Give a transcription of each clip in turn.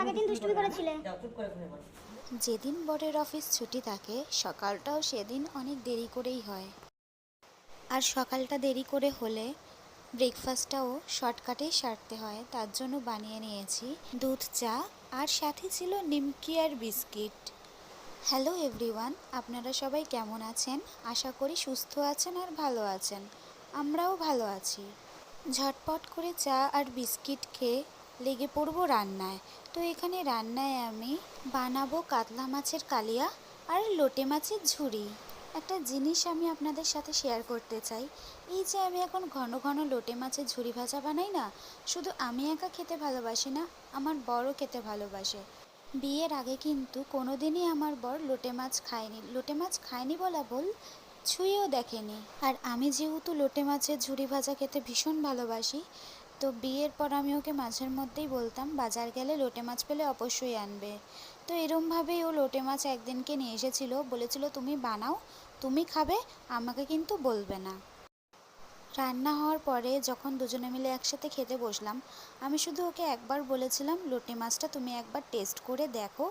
আগের দিন দুষ্টুমি করেছিলে? যেদিন বরের অফিস ছুটি থাকে সকালটাও সেদিন অনেক দেরি করেই হয়। আর সকালটা দেরি করে হলে ব্রেকফাস্টটাও শর্টকাটেই সারতে হয় তার জন্য বানিয়ে নিয়েছি দুধ চা আর সাথে ছিল নিমকি আর বিস্কিট। হ্যালো এভরিওয়ান আপনারা সবাই কেমন আছেন? আশা করি সুস্থ আছেন আর ভালো আছেন। আমরাও ভালো আছি। ঝটপট করে চা আর বিস্কিট খেয়ে লেগে পড়ব রান্নায়। তো এখানে রান্নায় আমি বানাবো কাতলা মাছের কালিয়া আর লোটে মাছের ঝুড়ি একটা জিনিস আমি আপনাদের সাথে শেয়ার করতে চাই। এই যে আমি এখন ঘন ঘন লোটে মাছের ঝুড়ি ভাজা বানাই না, শুধু আমি একা খেতে ভালোবাসি না, আমার বড়ও খেতে ভালোবাসে। বিয়ের আগে কিন্তু কোনোদিনই আমার বর লোটে মাছ খায়নি। লোটে মাছ খায়নি বলা বল ছুঁয়েও দেখেনি। আর আমি যেহেতু লোটে মাছের ঝুড়ি ভাজা খেতে ভীষণ ভালোবাসি তো বিয়ের পর আমি ওকে মাঝের মধ্যেই বলতাম, বাজার গেলে লোটে মাছ পেলে অবশ্যই আনবে। তো এরমভাবেই ও লোটে মাছ একদিনকে নিয়ে এসেছিল, বলেছিল, তুমি বানাও, তুমি খাবে, আমাকে কিন্তু বলবে না। রান্না হওয়ার পরে যখন দুজনে মিলে একসাথে খেতে বসলাম, আমি শুধু ওকে একবার বলেছিলাম, লোটে মাছটা তুমি একবার টেস্ট করে দেখো।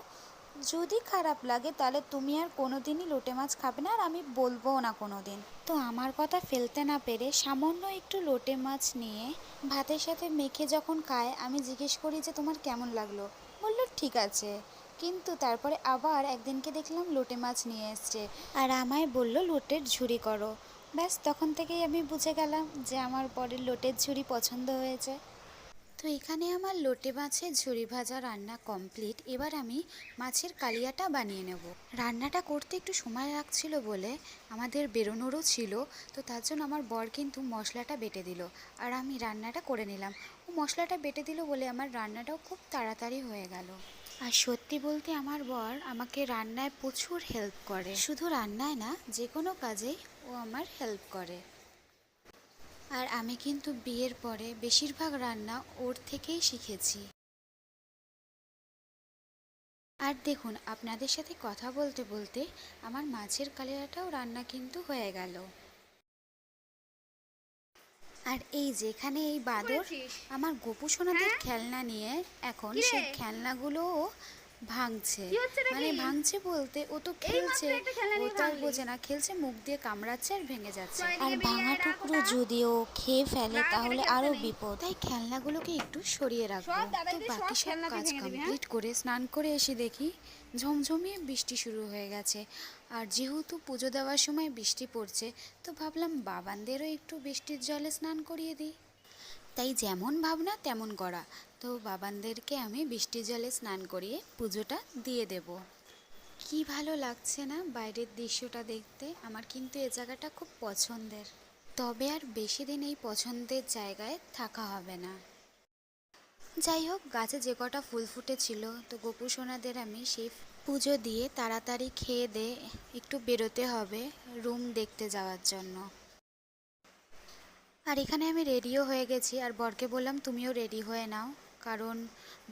যদি খারাপ লাগে তাহলে তুমি আর কোনো দিনই লোটে মাছ খাবে না আর আমি বলবোও না কোনো দিন তো আমার কথা ফেলতে না পেরে সামান্য একটু লোটে মাছ নিয়ে ভাতের সাথে মেখে যখন খায়, আমি জিজ্ঞেস করি যে, তোমার কেমন লাগল? বলল, ঠিক আছে। কিন্তু তারপরে আবার একদিনকে দেখলাম লোটে মাছ নিয়ে এসছে আর আমায় বলল, লোটের ঝুড়ি করো। ব্যাস, তখন থেকেই আমি বুঝে গেলাম যে, আমার বরের লোটের ঝুড়ি পছন্দ হয়েছে। তো এখানে আমার লোটে মাছের ঝুড়ি ভাজা রান্না কমপ্লিট। এবার আমি মাছের কালিয়াটা বানিয়ে নেব। রান্নাটা করতে একটু সময় লাগছিল বলে আমাদের বেরোনোরও ছিল, তো তার জন্য আমার বর কিন্তু মশলাটা বেটে দিল আর আমি রান্নাটা করে নিলাম। ও মশলাটা বেটে দিল বলে আমার রান্নাটাও খুব তাড়াতাড়ি হয়ে গেল। আর সত্যি বলতে আমার বর আমাকে রান্নায় প্রচুর হেল্প করে। শুধু রান্নায় না, যে কোনো কাজেই ও আমার হেল্প করে। আর আমি কিন্তু বিয়ের পরে বেশিরভাগ রান্না ওর থেকেই শিখেছি। আর দেখুন আপনাদের সাথে কথা বলতে বলতে আমার মাছের কালিয়াটাও রান্না কিন্তু হয়ে গেল। আর এই যেখানে এই বাদর আমার গোপু সোনাদের খেলনা নিয়ে এখন? সেই খেলনাগুলোও ভাঙছে? মানে ভাঙছে বলতে ও তো খেলছে। ও তো বোঝে না খেলছে মুখ দিয়ে কামড়াচ্ছে আর ভেঙে যাচ্ছে। আর ভাঙা টুকরো দাও। যদিও খেয়ে ফেলে তাহলে আরও বিপদ। তাই খেলনাগুলোকে একটু সরিয়ে রাখব। তো বাকি সব কাজ হ্যাঁ? কমপ্লিট করে স্নান করে এসে দেখি ঝমঝমিয়ে বৃষ্টি শুরু হয়ে গেছে। আর যেহেতু পুজো দেওয়ার সময় বৃষ্টি পড়ছে তো ভাবলাম বাবানদেরও একটু বৃষ্টির জলে স্নান করিয়ে দিই। তাই যেমন ভাবনা তেমন করা। তো বাবানদেরকে আমি বৃষ্টির জলে স্নান করিয়ে পুজোটা দিয়ে দেব। কি ভালো লাগছে না বাইরের দৃশ্যটা দেখতে? আমার কিন্তু এ জায়গাটা খুব পছন্দের। তবে আর বেশি দিন এই পছন্দের জায়গায় থাকা হবে না। যাই হোক, গাছে যে কটা ফুল ফুটেছিল, তো গোপু সোনাদের আমি সেই পুজো দিয়ে তাড়াতাড়ি খেয়ে দে, একটু বেরোতে হবে রুম দেখতে যাওয়ার জন্য। আর এখানে আমি রেডিও হয়ে গেছি আর বরকে বললাম, তুমিও রেডি হয়ে নাও। কারণ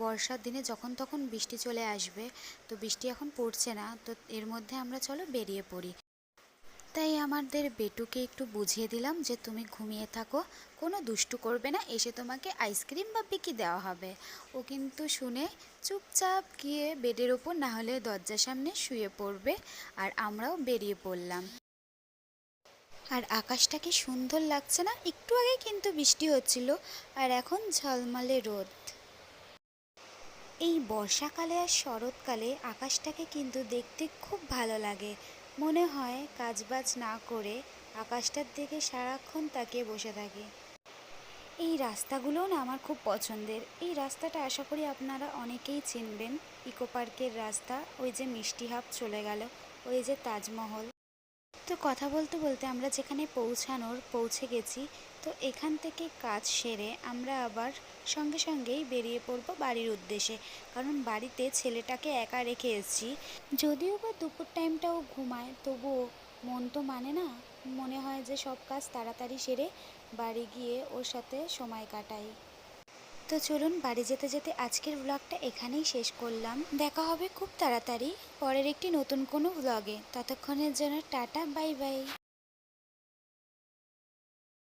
বর্ষার দিনে যখন তখন বৃষ্টি চলে আসবে, তো বৃষ্টি এখন পড়ছে না, তো এর মধ্যে আমরা চলো বেরিয়ে পড়ি। তাই আমাদের বেটুকে একটু বুঝিয়ে দিলাম যে তুমি ঘুমিয়ে থাকো, কোনো দুষ্টু করবে না, এসে তোমাকে আইসক্রিম বা পিকি দেওয়া হবে। ও কিন্তু শুনে চুপচাপ গিয়ে বেডের ওপর না হলে দরজার সামনে শুয়ে পড়বে, আর আমরাও বেরিয়ে পড়লাম। আর আকাশটা কি সুন্দর লাগছে না? একটু আগে কিন্তু বৃষ্টি হচ্ছিল, আর এখন ঝলমলে রোদ। এই বর্ষাকালে আর শরৎকালে আকাশটাকে কিন্তু দেখতে খুব ভালো লাগে। মনে হয় কাজবাজ না করে আকাশটার দিকে সারাক্ষণ তাকিয়ে বসে থাকি। এই রাস্তাগুলোও না আমার খুব পছন্দের। এই রাস্তাটা আশা করি আপনারা অনেকেই চিনবেন। ইকো পার্কের রাস্তা, ওই যে মিষ্টি হাফ চলে গেল, ওই যে তাজমহল। তো কথা বলতে বলতে আমরা যেখানে পৌঁছানোর, পৌঁছে গেছি, তো এখান থেকে কাজ সেরে আমরা আবার সঙ্গে সঙ্গেই বেরিয়ে পড়ব বাড়ির উদ্দেশ্যে। কারণ বাড়িতে ছেলেটাকে একা রেখে এসেছি। যদিও বা দুপুর টাইমটাও ঘুমায়, তবুও মন তো মানে না। মনে হয় যে সব কাজ তাড়াতাড়ি সেরে বাড়ি গিয়ে ওর সাথে সময় কাটাই। তো চলুন বাড়ি যেতে যেতে আজকের ব্লগটা এখানেই শেষ করলাম। দেখা হবে খুব তাড়াতাড়ি পরের একটি নতুন কোনো ব্লগে ততক্ষণের জন্য টাটা বাই বাই